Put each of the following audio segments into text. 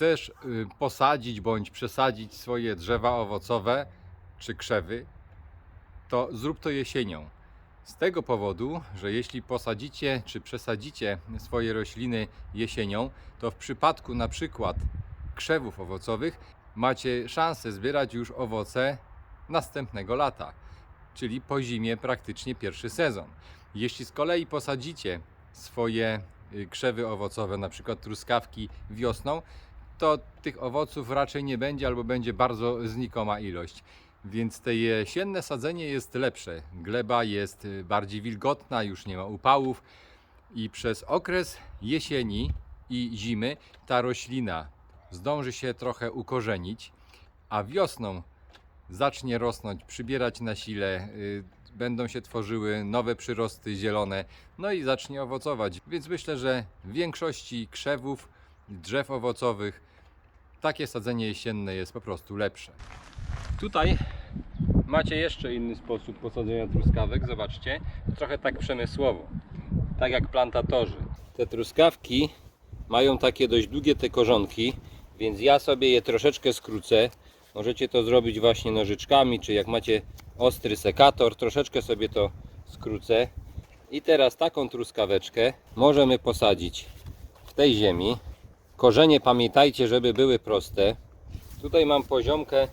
chcesz y, posadzić bądź przesadzić swoje drzewa owocowe czy krzewy, to zrób to jesienią. Z tego powodu, że jeśli posadzicie czy przesadzicie swoje rośliny jesienią, to w przypadku na przykład krzewów owocowych macie szansę zbierać już owoce następnego lata, czyli po zimie praktycznie pierwszy sezon. Jeśli z kolei posadzicie swoje y, krzewy owocowe, na przykład truskawki wiosną, to tych owoców raczej nie będzie albo będzie bardzo znikoma ilość. Więc te jesienne sadzenie jest lepsze. Gleba jest y, bardziej wilgotna, już nie ma upałów i przez okres jesieni i zimy ta roślina zdąży się trochę ukorzenić, a wiosną zacznie rosnąć, przybierać na sile, y, będą się tworzyły nowe przyrosty zielone, no i zacznie owocować. Więc myślę, że w większości krzewów, drzew owocowych takie sadzenie jesienne jest po prostu lepsze. Tutaj macie jeszcze inny sposób posadzenia truskawek, zobaczcie, trochę tak przemysłowo, tak jak plantatorzy. Te truskawki mają takie dość długie te korzonki, więc ja sobie je troszeczkę skrócę. Możecie to zrobić właśnie nożyczkami, czy jak macie ostry sekator, troszeczkę sobie to skrócę. I teraz taką truskaweczkę możemy posadzić w tej ziemi. Korzenie pamiętajcie, żeby były proste. Tutaj mam poziomkę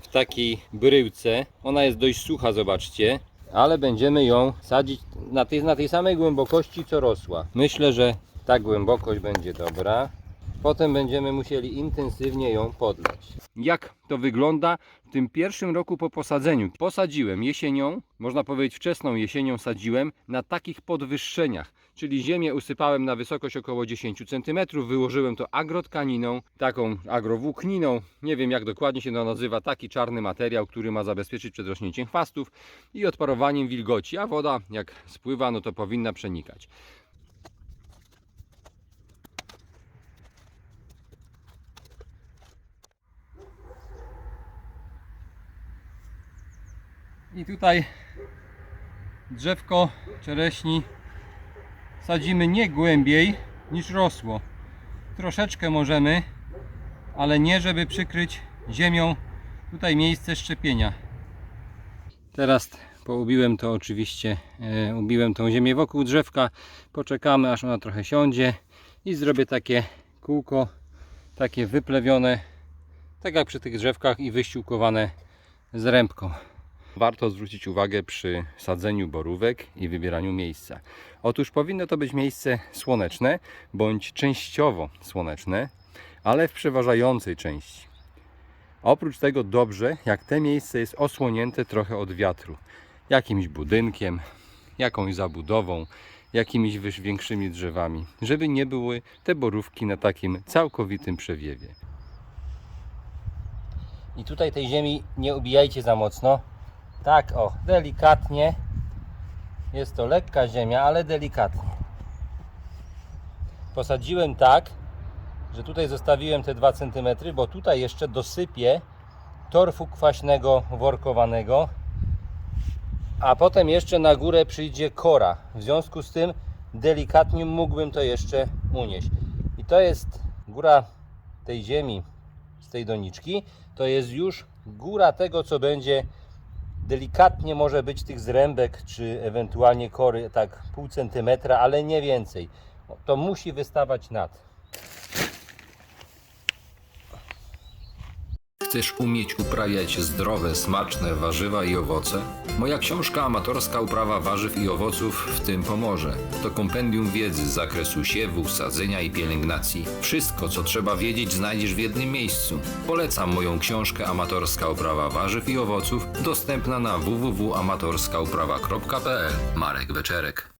w takiej bryłce. Ona jest dość sucha, zobaczcie. Ale będziemy ją sadzić na tej, na tej samej głębokości, co rosła. Myślę, że ta głębokość będzie dobra. Potem będziemy musieli intensywnie ją podlać. Jak to wygląda w tym pierwszym roku po posadzeniu? Posadziłem jesienią, można powiedzieć wczesną jesienią sadziłem na takich podwyższeniach, czyli ziemię usypałem na wysokość około 10 cm, wyłożyłem to agrotkaniną, taką agrowłókniną, nie wiem jak dokładnie się to nazywa, taki czarny materiał, który ma zabezpieczyć przed rośnięciem chwastów i odparowaniem wilgoci, a woda jak spływa, no to powinna przenikać. I tutaj drzewko czereśni sadzimy nie głębiej niż rosło. Troszeczkę możemy, ale nie żeby przykryć ziemią tutaj miejsce szczepienia. Teraz poubiłem to oczywiście, e, ubiłem tą ziemię wokół drzewka. Poczekamy aż ona trochę siądzie i zrobię takie kółko, takie wyplewione, tak jak przy tych drzewkach i wyściółkowane z rębką. Warto zwrócić uwagę przy sadzeniu borówek i wybieraniu miejsca. Otóż powinno to być miejsce słoneczne bądź częściowo słoneczne, ale w przeważającej części. Oprócz tego dobrze, jak te miejsce jest osłonięte trochę od wiatru. Jakimś budynkiem, jakąś zabudową, jakimiś większymi drzewami, żeby nie były te borówki na takim całkowitym przewiewie. I tutaj tej ziemi nie ubijajcie za mocno. Tak, o, delikatnie. Jest to lekka ziemia, ale delikatnie. Posadziłem tak, że tutaj zostawiłem te 2 cm, bo tutaj jeszcze dosypię torfu kwaśnego workowanego, a potem jeszcze na górę przyjdzie kora. W związku z tym delikatnie mógłbym to jeszcze unieść. I to jest góra tej ziemi z tej doniczki, to jest już góra tego, co będzie delikatnie może być tych zrębek, czy ewentualnie kory, tak pół centymetra, ale nie więcej. To musi wystawać nad. Chcesz umieć uprawiać zdrowe, smaczne warzywa i owoce? Moja książka Amatorska uprawa warzyw i owoców w tym pomoże. To kompendium wiedzy z zakresu siewu, sadzenia i pielęgnacji. Wszystko, co trzeba wiedzieć, znajdziesz w jednym miejscu. Polecam moją książkę Amatorska uprawa warzyw i owoców, dostępna na www.amatorskauprawa.pl. Marek Weczerek.